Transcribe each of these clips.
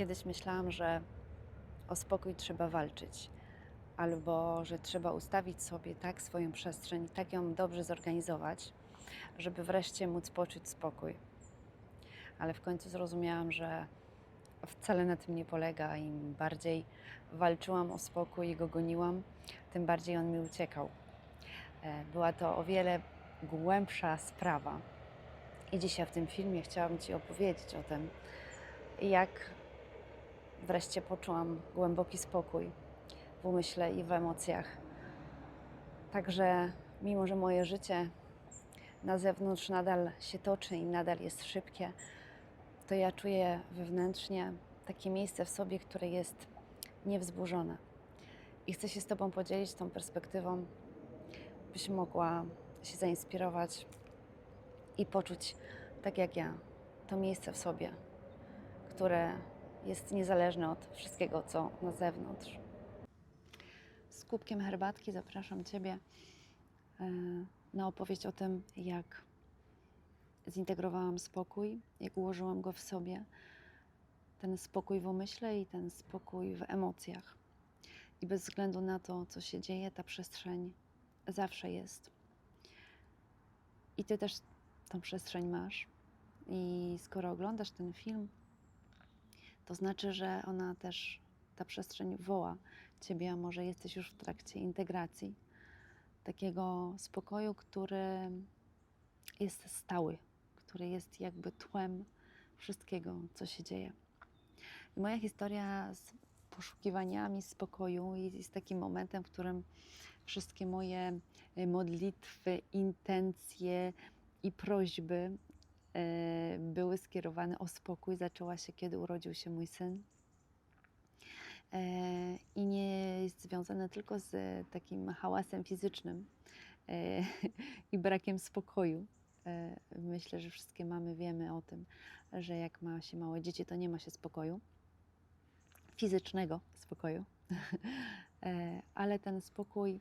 Kiedyś myślałam, że o spokój trzeba walczyć, albo że trzeba ustawić sobie tak swoją przestrzeń, tak ją dobrze zorganizować, żeby wreszcie móc poczuć spokój. Ale w końcu zrozumiałam, że wcale na tym nie polega. Im bardziej walczyłam o spokój i go goniłam, tym bardziej on mi uciekał. E, Była to o wiele głębsza sprawa. I dzisiaj w tym filmie chciałabym Ci opowiedzieć o tym, jak wreszcie poczułam głęboki spokój w umyśle i w emocjach. Także, mimo że moje życie na zewnątrz nadal się toczy i nadal jest szybkie, to ja czuję wewnętrznie takie miejsce w sobie, które jest niewzburzone. I chcę się z Tobą podzielić tą perspektywą, byś mogła się zainspirować i poczuć, tak jak ja, to miejsce w sobie, które jest niezależne od wszystkiego, co na zewnątrz. Z kubkiem herbatki zapraszam Ciebie e, na opowieść o tym, jak zintegrowałam spokój, jak ułożyłam go w sobie, ten spokój w umyśle i ten spokój w emocjach. I bez względu na to, co się dzieje, ta przestrzeń zawsze jest. I Ty też tą przestrzeń masz. I skoro oglądasz ten film, to znaczy, że ona też, ta przestrzeń woła Ciebie, a może jesteś już w trakcie integracji takiego spokoju, który jest stały, który jest jakby tłem wszystkiego, co się dzieje. I moja historia z poszukiwaniami spokoju jest takim momentem, w którym wszystkie moje modlitwy, intencje i prośby były skierowane o spokój. Zaczęła się, kiedy urodził się mój syn. E, I nie jest związane tylko z takim hałasem fizycznym e, i brakiem spokoju. E, Myślę, że wszystkie mamy wiemy o tym, że jak ma się małe dzieci, to nie ma się spokoju, fizycznego spokoju, E, ale ten spokój,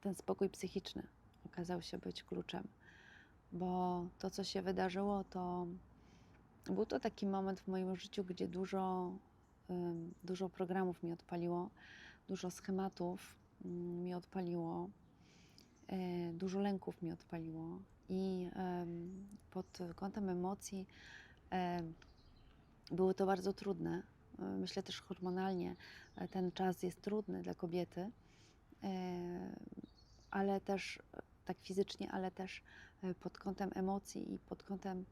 ten spokój psychiczny okazał się być kluczem, bo to, co się wydarzyło, to był to taki moment w moim życiu, gdzie dużo, dużo programów mi odpaliło, dużo schematów mm, mi odpaliło, e, dużo lęków mi odpaliło i pod kątem emocji em, było to bardzo trudne. E, Myślę też hormonalnie e, ten czas jest trudny dla kobiety, e, ale też e, tak fizycznie, ale też e, pod kątem emocji i pod kątem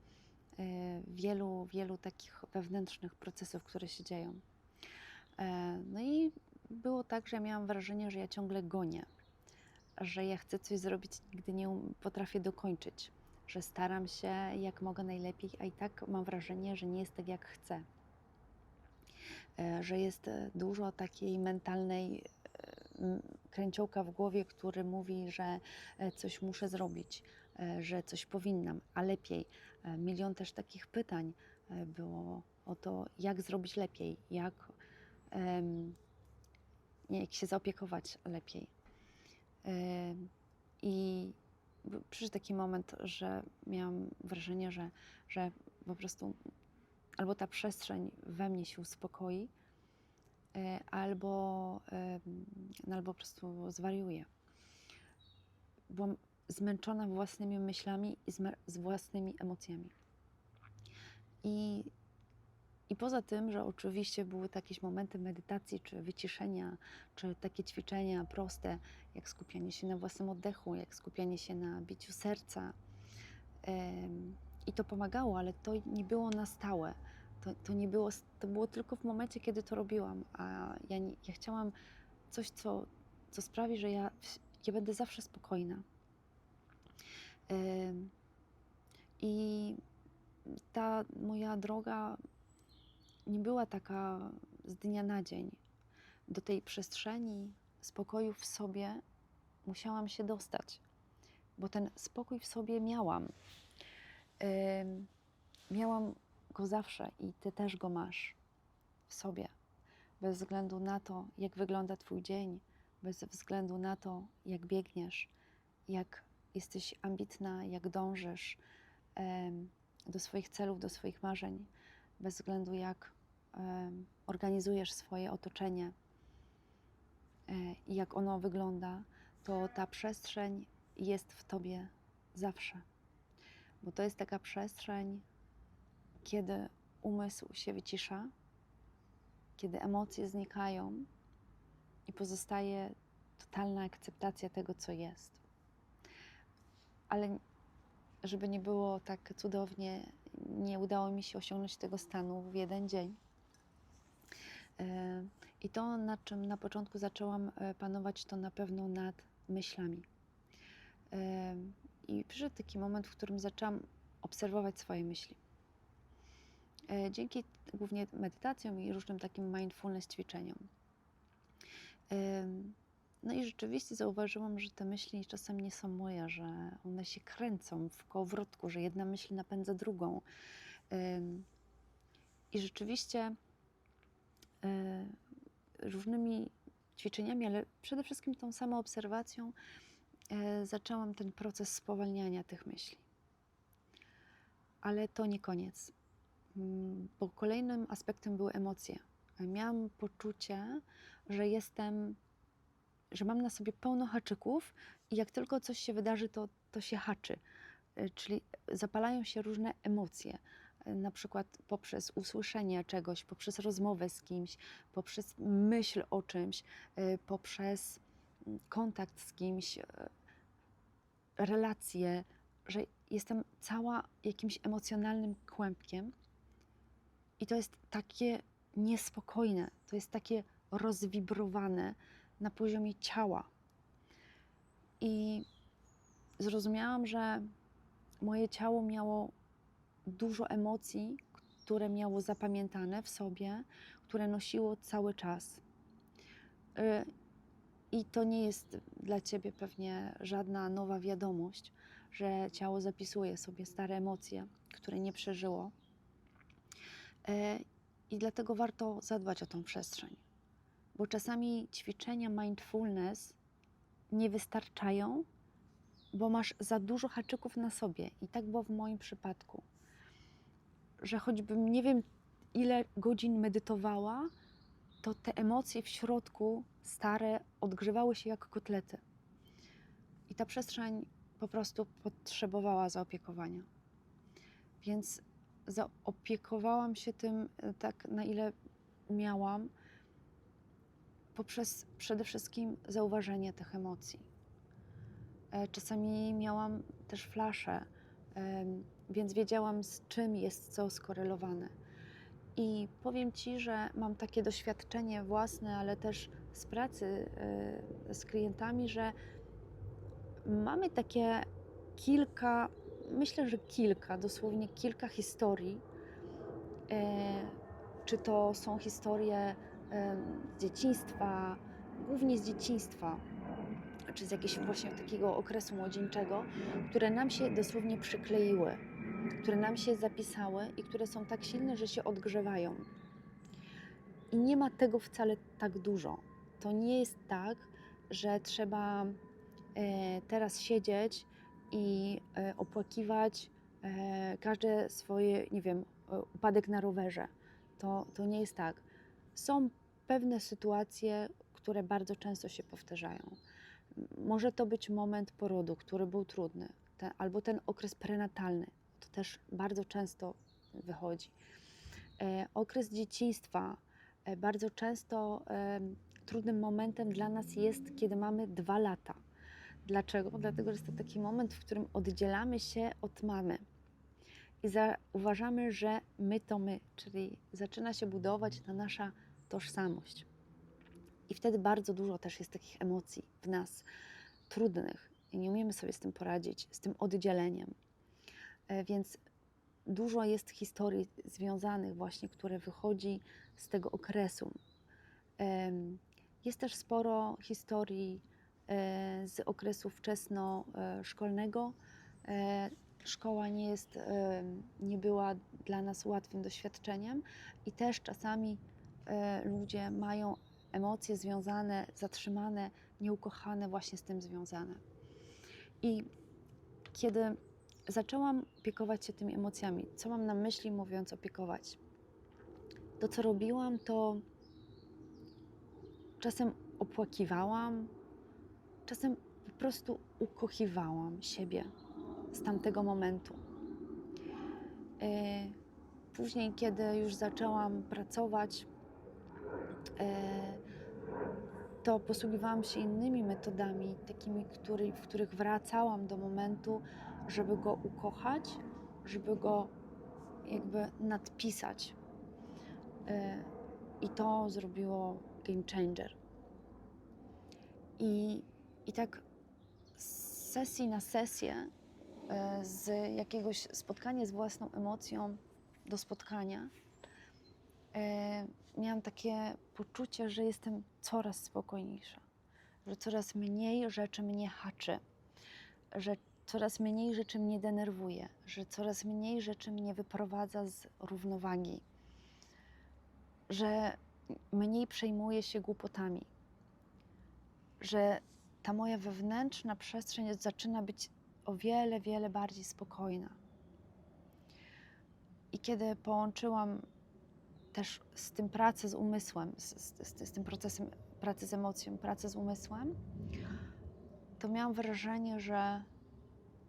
e, wielu, wielu takich wewnętrznych procesów, które się dzieją. E, No i było tak, że miałam wrażenie, że ja ciągle gonię, że ja chcę coś zrobić, nigdy nie um- potrafię dokończyć, że staram się jak mogę najlepiej, a i tak mam wrażenie, że nie jest tak jak chcę. E, Że jest e, dużo takiej mentalnej e, kręciołka w głowie, który mówi, że e, coś muszę zrobić, e, że coś powinnam, a lepiej. E, Milion też takich pytań e, było o to, jak zrobić lepiej, jak, jak się zaopiekować lepiej. I przyszedł taki moment, że miałam wrażenie, że, że po prostu albo ta przestrzeń we mnie się uspokoi, e, albo, no, albo po prostu zwariuję. Byłam zmęczona własnymi myślami i z własnymi emocjami. I, I poza tym, że oczywiście były to jakieś momenty medytacji, czy wyciszenia, czy takie ćwiczenia proste, jak skupianie się na własnym oddechu, jak skupianie się na biciu serca. I to pomagało, ale to nie było na stałe. To, to nie było, to było tylko w momencie, kiedy to robiłam, a ja, nie, ja chciałam coś, co, co sprawi, że ja, ja będę zawsze spokojna. I ta moja droga nie była taka z dnia na dzień. Do tej przestrzeni spokoju w sobie musiałam się dostać, bo ten spokój w sobie miałam. Miałam go zawsze i ty też go masz w sobie. Bez względu na to, jak wygląda Twój dzień, bez względu na to, jak biegniesz, jak jesteś ambitna, jak dążysz do swoich celów, do swoich marzeń, bez względu jak organizujesz swoje otoczenie e, i jak ono wygląda, to ta przestrzeń jest w tobie zawsze. Bo to jest taka przestrzeń, kiedy umysł się wycisza, kiedy emocje znikają i pozostaje totalna akceptacja tego, co jest. Ale żeby nie było tak cudownie, nie udało mi się osiągnąć tego stanu w jeden dzień. E, I to, nad czym na początku zaczęłam e, panować, to na pewno nad myślami. E, I przyszedł taki moment, w którym zaczęłam obserwować swoje myśli. Dzięki głównie medytacjom i różnym takim mindfulness ćwiczeniom. No i rzeczywiście zauważyłam, że te myśli czasem nie są moje, że one się kręcą w kołowrotku, że jedna myśl napędza drugą. I rzeczywiście e, różnymi ćwiczeniami, ale przede wszystkim tą samą obserwacją e, zaczęłam ten proces spowalniania tych myśli. Ale to nie koniec, Mm, bo kolejnym aspektem były emocje. Miałam poczucie, że jestem, że mam na sobie pełno haczyków i jak tylko coś się wydarzy, to, to się haczy. E, Czyli zapalają się różne emocje, e, na przykład poprzez usłyszenie czegoś, poprzez rozmowę z kimś, poprzez myśl o czymś, e, poprzez mm, kontakt z kimś, relacje, że jestem cała jakimś emocjonalnym kłębkiem. I to jest takie niespokojne, to jest takie rozwibrowane na poziomie ciała. I zrozumiałam, że moje ciało miało dużo emocji, które miało zapamiętane w sobie, które nosiło cały czas. Y, I to nie jest dla ciebie pewnie żadna nowa wiadomość, że ciało zapisuje sobie stare emocje, które nie przeżyło. E, I dlatego warto zadbać o tą przestrzeń, bo czasami ćwiczenia mindfulness nie wystarczają, bo masz za dużo haczyków na sobie. I tak było w moim przypadku, że choćbym nie wiem ile godzin medytowała, to te emocje w środku stare odgrzewały się jak kotlety. I ta przestrzeń po prostu potrzebowała zaopiekowania. Więc zaopiekowałam się tym e, tak, na ile umiałam, poprzez przede wszystkim zauważenie tych emocji. E, Czasami miałam też flasze, em, więc wiedziałam, z czym jest co skorelowane. I powiem Ci, że mam takie doświadczenie własne, ale też z pracy e, z klientami, że mamy takie kilka, myślę, że kilka, dosłownie kilka historii. E, Czy to są historie z dzieciństwa, głównie z dzieciństwa, czy z jakiegoś właśnie takiego okresu młodzieńczego, które nam się dosłownie przykleiły, które nam się zapisały i które są tak silne, że się odgrzewają. I nie ma tego wcale tak dużo. To nie jest tak, że trzeba e, teraz siedzieć i e, opłakiwać e, każde swoje, nie wiem, upadek na rowerze. To, to nie jest tak. Są pewne sytuacje, które bardzo często się powtarzają. Może to być moment porodu, który był trudny, albo ten okres prenatalny. To też bardzo często wychodzi. E, okres dzieciństwa e, bardzo często em, trudnym momentem dla nas jest, kiedy mamy dwa lata. Dlaczego? Dlatego, że jest to taki moment, w którym oddzielamy się od mamy i zauważamy, że my to my, czyli zaczyna się budować ta nasza tożsamość. I wtedy bardzo dużo też jest takich emocji w nas trudnych i nie umiemy sobie z tym poradzić, z tym oddzieleniem. E, Więc dużo jest historii związanych właśnie, które wychodzi z tego okresu. Jest też sporo historii e, z okresu wczesnoszkolnego. E, Szkoła nie jest, nie była dla nas łatwym doświadczeniem i też czasami ludzie mają emocje związane, zatrzymane, nieukochane, właśnie z tym związane. I kiedy zaczęłam opiekować się tymi emocjami, co mam na myśli mówiąc opiekować? to, co robiłam, to czasem opłakiwałam, czasem po prostu ukochiwałam siebie z tamtego momentu. E, Później, kiedy już zaczęłam pracować, e, to posługiwałam się innymi metodami, takimi, który, w których wracałam do momentu, żeby go ukochać, żeby go jakby nadpisać. E, I to zrobiło game changer. I, i tak z sesji na sesję, e, z jakiegoś spotkania z własną emocją do spotkania, e, miałam takie poczucie, że jestem coraz spokojniejsza, że coraz mniej rzeczy mnie haczy, że coraz mniej rzeczy mnie denerwuje, że coraz mniej rzeczy mnie wyprowadza z równowagi, że mniej przejmuję się głupotami, że ta moja wewnętrzna przestrzeń zaczyna być o wiele, wiele bardziej spokojna. I kiedy połączyłam też z tym pracę z umysłem, z, z, z tym procesem pracy z emocją, pracę z umysłem, to miałam wrażenie, że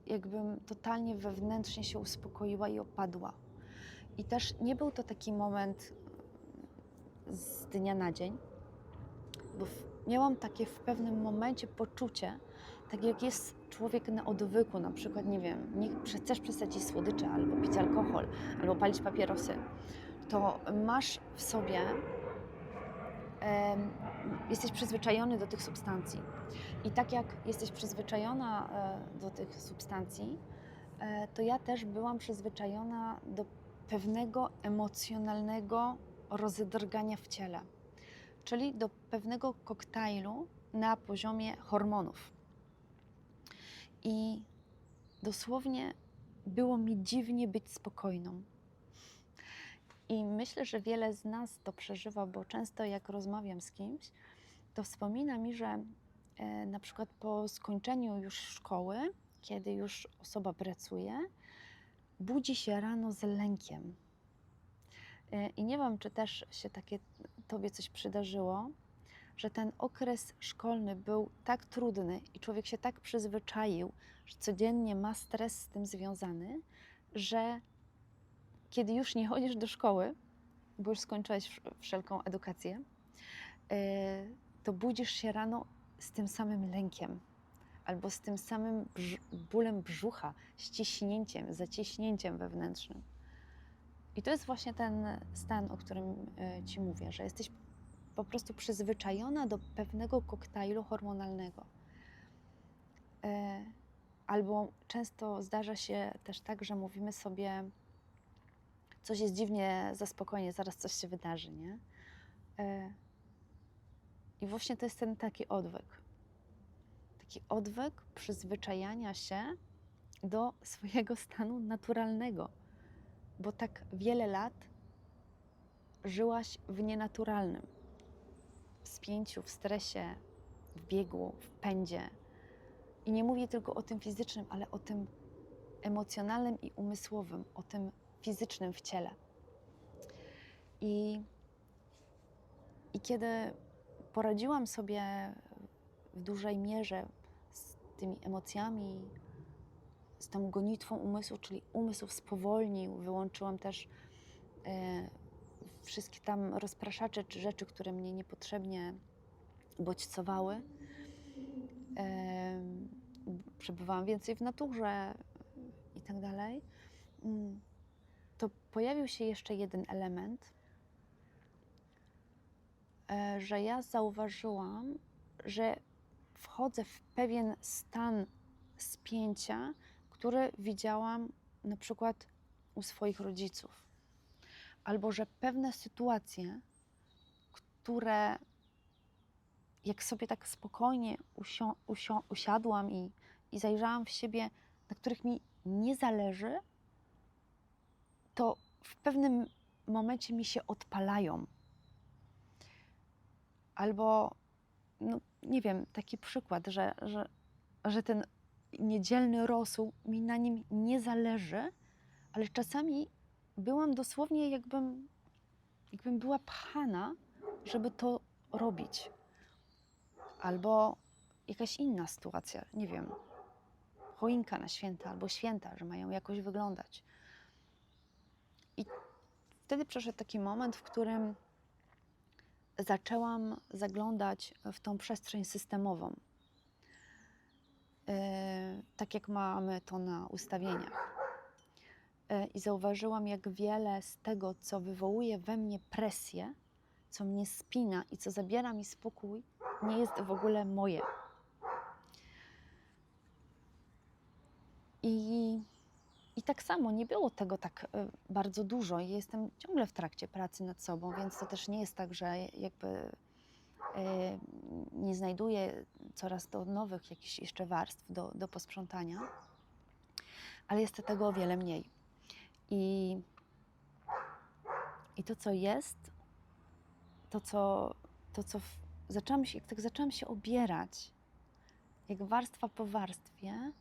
jakbym totalnie wewnętrznie się uspokoiła i opadła. I też nie był to taki moment z dnia na dzień, bo miałam takie w pewnym momencie poczucie, tak jak jest człowiek na odwyku, na przykład, nie wiem, nie chcesz przesadzić słodycze, albo pić alkohol, albo palić papierosy, to masz w sobie, jesteś przyzwyczajony do tych substancji. I tak jak jesteś przyzwyczajona e, do tych substancji, e, to ja też byłam przyzwyczajona do pewnego emocjonalnego rozedrgania w ciele, czyli do pewnego koktajlu na poziomie hormonów. I dosłownie było mi dziwnie być spokojną. I myślę, że wiele z nas to przeżywa, bo często jak rozmawiam z kimś, to wspomina mi, że e, na przykład po skończeniu już szkoły, kiedy już osoba pracuje, budzi się rano z lękiem. E, I nie wiem, czy też się takie tobie coś przydarzyło, że ten okres szkolny był tak trudny i człowiek się tak przyzwyczaił, że codziennie ma stres z tym związany, że kiedy już nie chodzisz do szkoły, bo już skończyłeś wsz- wszelką edukację, e, to budzisz się rano z tym samym lękiem albo z tym samym brz- bólem brzucha, ściśnięciem, zaciśnięciem wewnętrznym. I to jest właśnie ten stan, o którym e, Ci mówię, że jesteś po prostu przyzwyczajona do pewnego koktajlu hormonalnego. E, Albo często zdarza się też tak, że mówimy sobie, coś jest dziwnie za spokojnie, zaraz coś się wydarzy, nie? E, I właśnie to jest ten taki odwyk. Taki odwyk przyzwyczajania się do swojego stanu naturalnego, bo tak wiele lat żyłaś w nienaturalnym, w spięciu, w stresie, w biegu, w pędzie. I nie mówię tylko o tym fizycznym, ale o tym emocjonalnym i umysłowym, o tym fizycznym w ciele. I, i kiedy poradziłam sobie w dużej mierze z tymi emocjami, z tą gonitwą umysłu, czyli umysł spowolnił, wyłączyłam też e, wszystkie tam rozpraszacze czy rzeczy, które mnie niepotrzebnie bodźcowały. E, przebywałam więcej w naturze i tak dalej. To pojawił się jeszcze jeden element, e, że ja zauważyłam, że wchodzę w pewien stan spięcia, który widziałam na przykład u swoich rodziców. Albo że pewne sytuacje, które jak sobie tak spokojnie usio- usio- usiadłam i, i zajrzałam w siebie, na których mi nie zależy, to w pewnym momencie mi się odpalają. Albo, no nie wiem, taki przykład, że, że, że ten niedzielny rosół mi na nim nie zależy, ale czasami byłam dosłownie jakbym jakbym była pchana, żeby to robić. Albo jakaś inna sytuacja, nie wiem, choinka na święta albo święta, że mają jakoś wyglądać. Wtedy przyszedł taki moment, w którym zaczęłam zaglądać w tą przestrzeń systemową. E, tak jak mamy to na ustawieniach. E, I zauważyłam, jak wiele z tego, co wywołuje we mnie presję, co mnie spina i co zabiera mi spokój, nie jest w ogóle moje. I, I tak samo nie było tego tak e, bardzo dużo. Jestem ciągle w trakcie pracy nad sobą, więc to też nie jest tak, że jakby e, nie znajduję coraz to nowych jakichś jeszcze warstw do, do posprzątania, ale jest tego o wiele mniej. I, i to, co jest, to, co, to, co zaczęłam się, jak tak zaczęłam się obierać, jak warstwa po warstwie,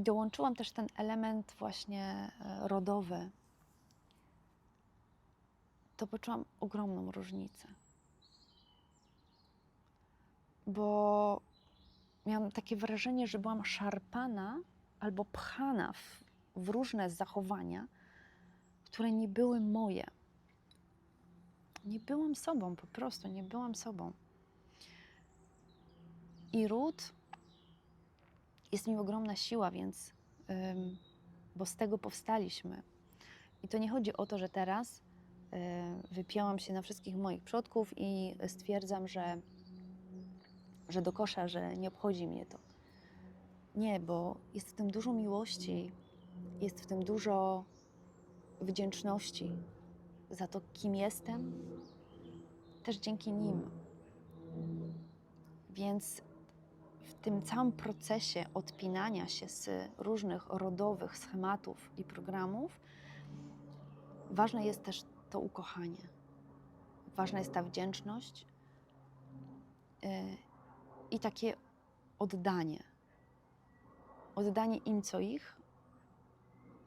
i dołączyłam też ten element właśnie e, rodowy, to poczułam ogromną różnicę. Bo miałam takie wrażenie, że byłam szarpana albo pchana w, w różne zachowania, które nie były moje. Nie byłam sobą, po prostu nie byłam sobą. I ród jest mi ogromna siła, więc, bo z tego powstaliśmy. I to nie chodzi o to, że teraz y, się na wszystkich moich przodków i stwierdzam, że, że do kosza, że nie obchodzi mnie to. Nie, bo jest w tym dużo miłości, jest w tym dużo wdzięczności za to, kim jestem, też dzięki nim. Więc w tym całym procesie odpinania się z różnych rodowych schematów i programów, ważne jest też to ukochanie. Ważna jest ta wdzięczność yy, i takie oddanie. Oddanie im, co ich,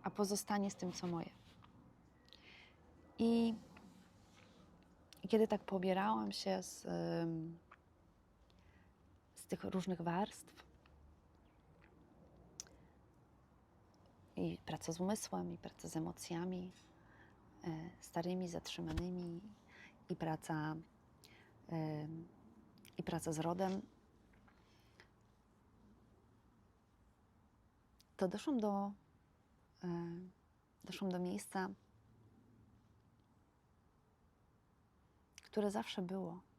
a pozostanie z tym, co moje. I kiedy tak pobierałam się z. Z tych różnych warstw. I praca z umysłem, i praca z emocjami e, starymi, zatrzymanymi, i praca, e, i praca z rodem. To doszłam do, e, doszłam do miejsca, które zawsze było.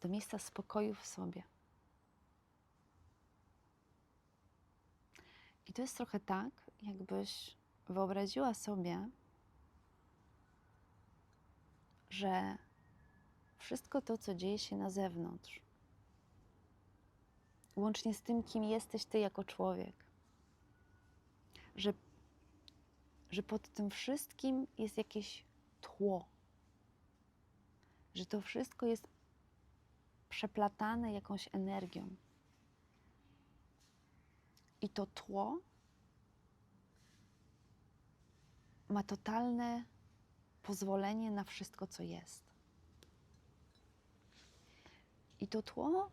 Do miejsca spokoju w sobie. I to jest trochę tak, jakbyś wyobraziła sobie, że wszystko to, co dzieje się na zewnątrz, łącznie z tym, kim jesteś ty jako człowiek, że, że pod tym wszystkim jest jakieś tło, że to wszystko jest przeplatane jakąś energią. I to tło ma totalne pozwolenie na wszystko, co jest. I to tło,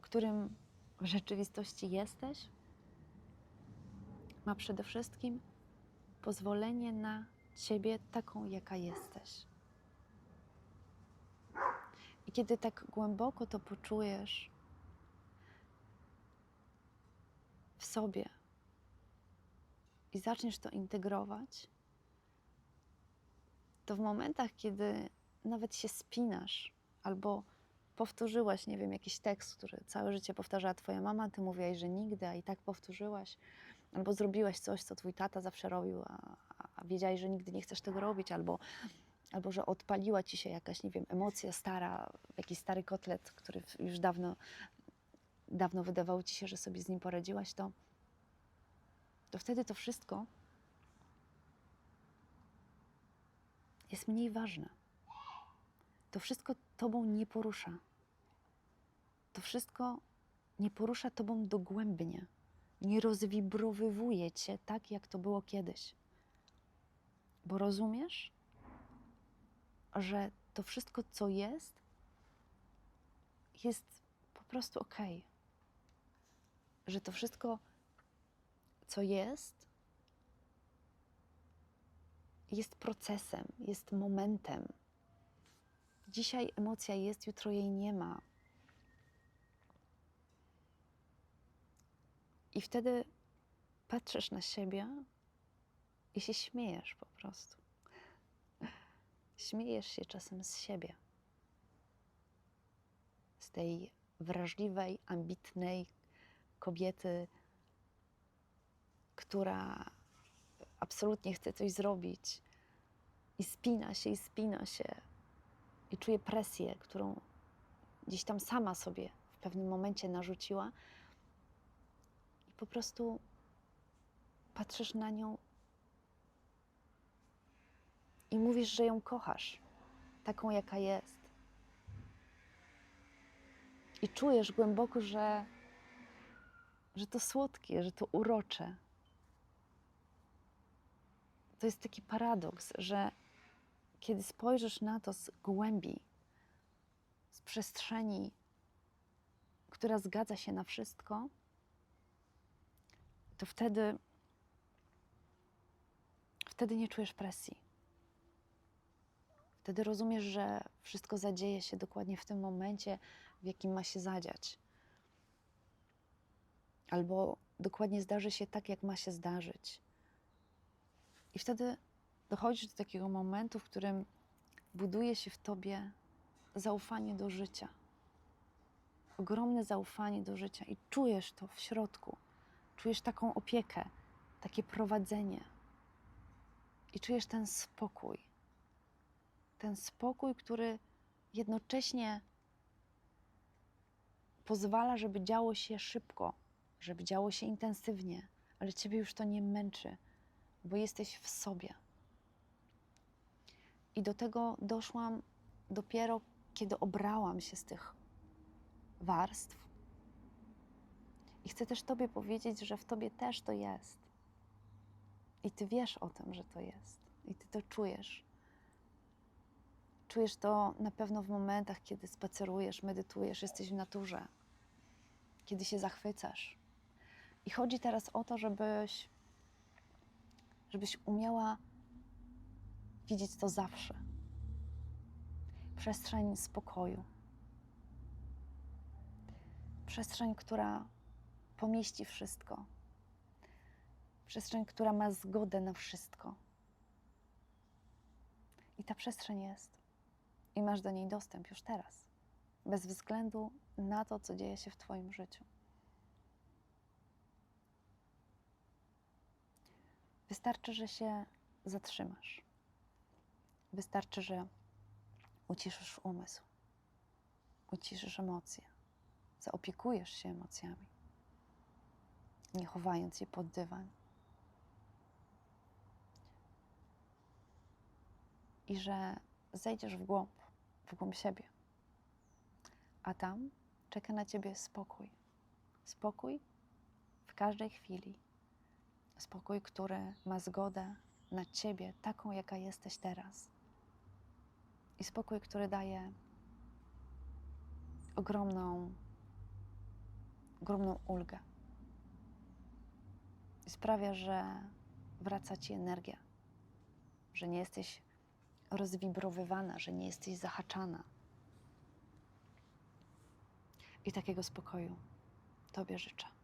którym w rzeczywistości jesteś, ma przede wszystkim pozwolenie na ciebie taką, jaka jesteś. I kiedy tak głęboko to poczujesz w sobie i zaczniesz to integrować, to w momentach, kiedy nawet się spinasz albo powtórzyłaś, nie wiem, jakiś tekst, który całe życie powtarzała Twoja mama, Ty mówiłaś, że nigdy, a i tak powtórzyłaś, albo zrobiłaś coś, co Twój tata zawsze robił, a, a że nigdy nie chcesz tego robić, albo albo że odpaliła ci się jakaś, nie wiem, emocja stara, jakiś stary kotlet, który już dawno, dawno wydawało ci się, że sobie z nim poradziłaś, to, to wtedy to wszystko jest mniej ważne. To wszystko tobą nie porusza. To wszystko nie porusza tobą dogłębnie. nie rozwibrowywuje cię tak, jak to było kiedyś. Bo rozumiesz, że to wszystko, co jest, jest po prostu ok. Że to wszystko, co jest, jest procesem, jest momentem. Dzisiaj emocja jest, jutro jej nie ma. I wtedy patrzysz na siebie i się śmiejesz po prostu. Śmiejesz się czasem z siebie. Z tej wrażliwej, ambitnej kobiety, która absolutnie chce coś zrobić i spina się, i spina się, i czuje presję, którą gdzieś tam sama sobie w pewnym momencie narzuciła. I po prostu patrzysz na nią i mówisz, że ją kochasz, taką jaka jest. I czujesz głęboko, że, że to słodkie, że to urocze. To jest taki paradoks, że kiedy spojrzysz na to z głębi, z przestrzeni, która zgadza się na wszystko, to wtedy, wtedy nie czujesz presji. Wtedy rozumiesz, że wszystko zadzieje się dokładnie w tym momencie, w jakim ma się zadziać. Albo dokładnie zdarzy się tak, jak ma się zdarzyć. I wtedy dochodzisz do takiego momentu, w którym buduje się w tobie zaufanie do życia. Ogromne zaufanie do życia i czujesz to w środku. Czujesz taką opiekę, takie prowadzenie. I czujesz ten spokój. Ten spokój, który jednocześnie pozwala, żeby działo się szybko, żeby działo się intensywnie, ale ciebie już to nie męczy, bo jesteś w sobie. I do tego doszłam dopiero, kiedy obrałam się z tych warstw. I chcę też Tobie powiedzieć, że w Tobie też to jest. I Ty wiesz o tym, że to jest. I Ty to czujesz. Czujesz to na pewno w momentach, kiedy spacerujesz, medytujesz, jesteś w naturze, kiedy się zachwycasz. I chodzi teraz o to, żebyś, żebyś umiała widzieć to zawsze. Przestrzeń spokoju. Przestrzeń, która pomieści wszystko. Przestrzeń, która ma zgodę na wszystko. I ta przestrzeń jest. I masz do niej dostęp już teraz. Bez względu na to, co dzieje się w Twoim życiu. Wystarczy, że się zatrzymasz. Wystarczy, że uciszysz umysł, uciszysz emocje, zaopiekujesz się emocjami, nie chowając je pod dywan. I że zejdziesz w głąb, w głąb siebie. A tam czeka na ciebie spokój. Spokój w każdej chwili. Spokój, który ma zgodę na ciebie, taką, jaka jesteś teraz. I spokój, który daje ogromną, ogromną ulgę. I sprawia, że wraca ci energia, że nie jesteś rozwibrowywana, że nie jesteś zahaczana. I takiego spokoju Tobie życzę.